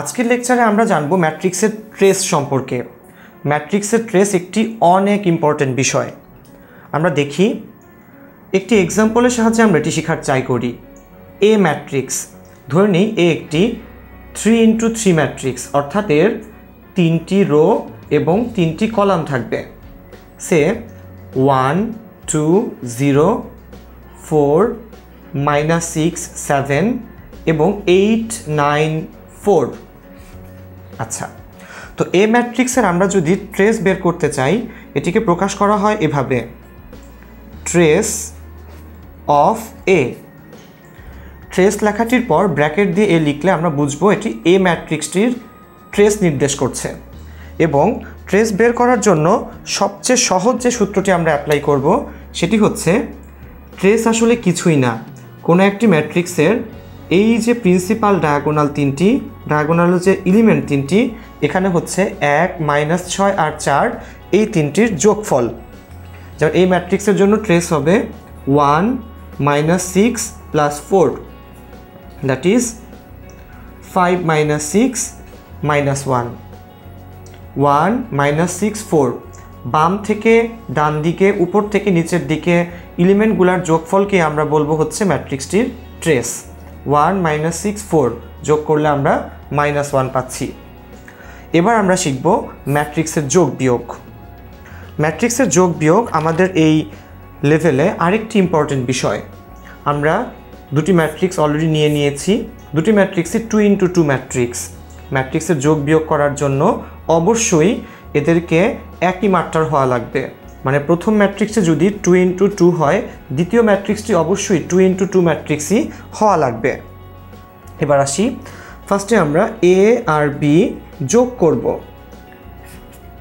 আজকের লেকচারে আমরা জানব ম্যাট্রিক্সের ট্রেস সম্পর্কে। ম্যাট্রিক্সের ট্রেস একটি অনেক ইম্পর্ট্যান্ট বিষয়। আমরা দেখি, একটি এক্সাম্পলের সাহায্যে আমরা এটি শেখার চাই করি। এ ম্যাট্রিক্স, ধরে নিই এ একটি থ্রি ইন্টু থ্রি ম্যাট্রিক্স, অর্থাৎ এর তিনটি রো এবং তিনটি কলাম থাকবে। সে one, two, zero, four, minus six, seven এবং এইট, নাইন ফোর আচ্ছা তো এ ম্যাট্রিক্সের আমরা যদি ট্রেস বের করতে চাই, এটিকে প্রকাশ করা হয় এভাবে। ট্রেস অফ এ ট্রেস লেখাটির পর ব্র্যাকেট দিয়ে এ লিখলে আমরা বুঝব এটি এ ম্যাট্রিক্সটির ট্রেস নির্দেশ করছে। এবং ট্রেস বের করার জন্য সবচেয়ে সহজ যে সূত্রটি আমরা অ্যাপ্লাই করব, সেটি হচ্ছে ট্রেস আসলে কিছুই না। কোনো একটি ম্যাট্রিক্সের এই যে প্রিন্সিপাল ডায়াগোনাল তিনটি ডায়াগোনালের যে এলিমেন্ট তিনটি। এখানে হচ্ছে এক মাইনাস ছয় আর চার, এই তিনটির যোগফল। যেমন এই ম্যাট্রিক্সের জন্য ট্রেস হবে one minus six plus four that is five minus six minus one one minus six four বাম থেকে ডান দিকে, উপর থেকে নিচের দিকে এলিমেন্টগুলোর যোগফলকে আমরা বলব হচ্ছে ম্যাট্রিক্সটির trace one minus six four যোগ করলে আমরা মাইনাস ওয়ান পাচ্ছি। এবার আমরা শিখব ম্যাট্রিক্সের যোগ বিয়োগ। ম্যাট্রিক্সের যোগ বিয়োগ আমাদের এই লেভেলে আরেকটি ইম্পর্টেন্ট বিষয়। আমরা দুটি ম্যাট্রিক্স অলরেডি নিয়ে নিয়েছি। দুটি ম্যাট্রিক্সই টু ইন্টু টু ম্যাট্রিক্স ম্যাট্রিক্সের যোগ বিয়োগ করার জন্য অবশ্যই এদেরকে একই মাত্রার হওয়া লাগবে। মানে প্রথম ম্যাট্রিক্সে যদি টু ইন্টু টু হয়, দ্বিতীয় ম্যাট্রিক্সটি অবশ্যই টু ইন্টু টু ম্যাট্রিক্সই হওয়া লাগবে। এবার আসি। ফার্স্টে আমরা এ আর বি যোগ করব।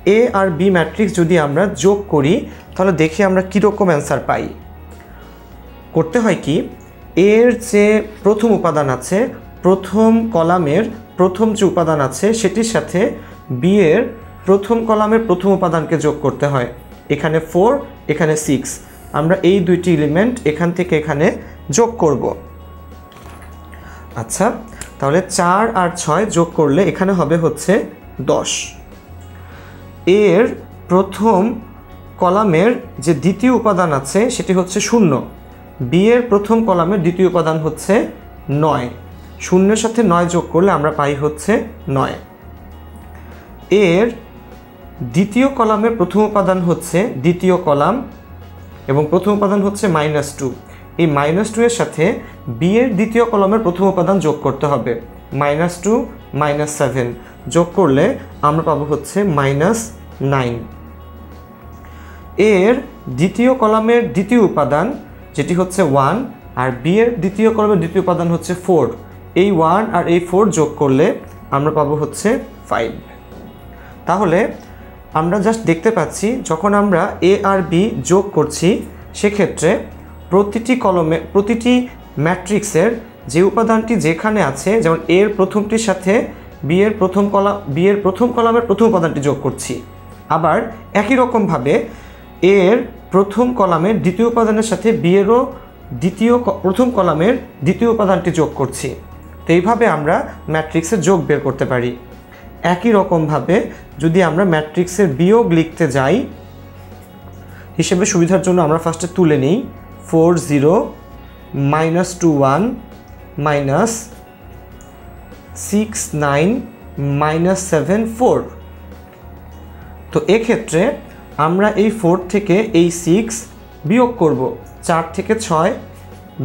এ আর বি ম্যাট্রিক্স যদি আমরা যোগ করি, তাহলে দেখি আমরা কীরকম অ্যান্সার পাই। করতে হয় কি, এর যে প্রথম উপাদান আছে, প্রথম কলামের প্রথম যে উপাদান আছে, সেটির সাথে বি এর প্রথম কলামের প্রথম উপাদানকে যোগ করতে হয়। এখানে ফোর এখানে সিক্স আমরা এই দুইটি এলিমেন্ট এখান থেকে এখানে যোগ করব। আচ্ছা তাহলে চার আর ছয় যোগ করলে এখানে হবে হচ্ছে দশ। এর প্রথম কলামের যে দ্বিতীয় উপাদান আছে, সেটি হচ্ছে শূন্য। বি এর প্রথম কলামের দ্বিতীয় উপাদান হচ্ছে নয়। শূন্যের সাথে নয় যোগ করলে আমরা পাই হচ্ছে নয়। এর দ্বিতীয় কলামের প্রথম উপাদান হচ্ছে দ্বিতীয় কলাম এবং প্রথম উপাদান হচ্ছে মাইনাস টু এই মাইনাস টু এর সাথে বি এর দ্বিতীয় কলমের প্রথম উপাদান যোগ করতে হবে। মাইনাস টু মাইনাস সেভেন যোগ করলে আমরা পাবো হচ্ছে মাইনাস নাইন এর দ্বিতীয় কলামের দ্বিতীয় উপাদান, যেটি হচ্ছে ওয়ান আর বি এর দ্বিতীয় কলমের দ্বিতীয় উপাদান হচ্ছে ফোর এই ওয়ান আর এই ফোর যোগ করলে আমরা পাবো হচ্ছে ফাইভ তাহলে আমরা জাস্ট দেখতে পাচ্ছি, যখন আমরা এ আর বি যোগ করছি, সেক্ষেত্রে প্রতিটি কলমে, প্রতিটি ম্যাট্রিক্সের যে উপাদানটি যেখানে আছে, যেমন এর প্রথমটির সাথে বি এর প্রথম কলাম বি এর প্রথম কলামের প্রথম উপাদানটি যোগ করছি। আবার একই রকমভাবে এর প্রথম কলামের দ্বিতীয় উপাদানের সাথে বি এরও দ্বিতীয় প্রথম কলামের দ্বিতীয় উপাদানটি যোগ করছি। তো এইভাবে আমরা ম্যাট্রিক্সের যোগ বের করতে পারি। একই রকমভাবে যদি আমরা ম্যাট্রিক্সের বিয়োগ লিখতে যাই, হিসেবে সুবিধার জন্য আমরা ফার্স্টে তুলে নিই। Four zero minus two one minus six nine minus seven four. তো এক্ষেত্রে আমরা এই ফোর থেকে এই সিক্স বিয়োগ করব। চার থেকে ছয়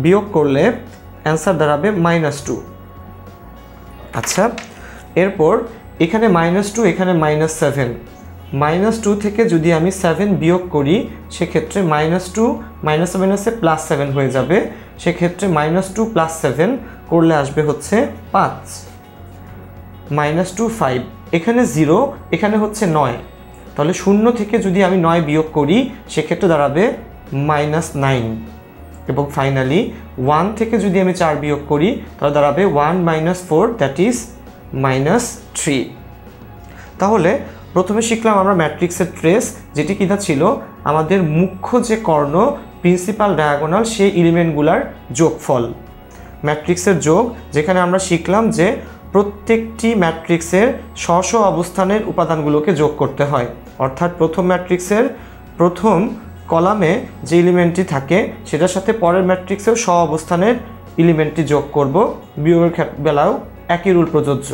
বিয়োগ করলে অ্যান্সার দাঁড়াবে মাইনাস টু। আচ্ছা এরপর এখানে মাইনাস টু, এখানে মাইনাস সেভেন। মাইনাস টু থেকে যদি আমি সেভেন বিয়োগ করি, সেক্ষেত্রে মাইনাস টু, মাইনাস আছে প্লাস সেভেন হয়ে যাবে। সেক্ষেত্রে মাইনাস টু প্লাস সেভেন করলে আসবে হচ্ছে পাঁচ। মাইনাস টু ফাইভ এখানে জিরো এখানে হচ্ছে নয়। তাহলে শূন্য থেকে যদি আমি নয় বিয়োগ করি, সেক্ষেত্রে দাঁড়াবে মাইনাস নাইন এবং ফাইনালি ওয়ান থেকে যদি আমি চার বিয়োগ করি, তাহলে দাঁড়াবে one minus four that is minus three তাহলে প্রথমে শিখলাম আমরা ম্যাট্রিক্সের ট্রেস, যেটি কিনা ছিল, আমাদের মুখ্য যে কর্ণ, প্রিন্সিপাল ডায়াগোনাল, সেই এলিমেন্টগুলার যোগফল। ম্যাট্রিক্সের যোগ, যেখানে আমরা শিখলাম যে প্রত্যেকটি ম্যাট্রিক্সের স্ব অবস্থানের উপাদানগুলোকে যোগ করতে হয়। অর্থাৎ প্রথম ম্যাট্রিক্সের প্রথম কলামে যে এলিমেন্টটি থাকে, সেটার সাথে পরের ম্যাট্রিক্সেও স্ব অবস্থানের এলিমেন্টটি যোগ করব। বিয়োগের বেলাও একই রুল প্রযোজ্য।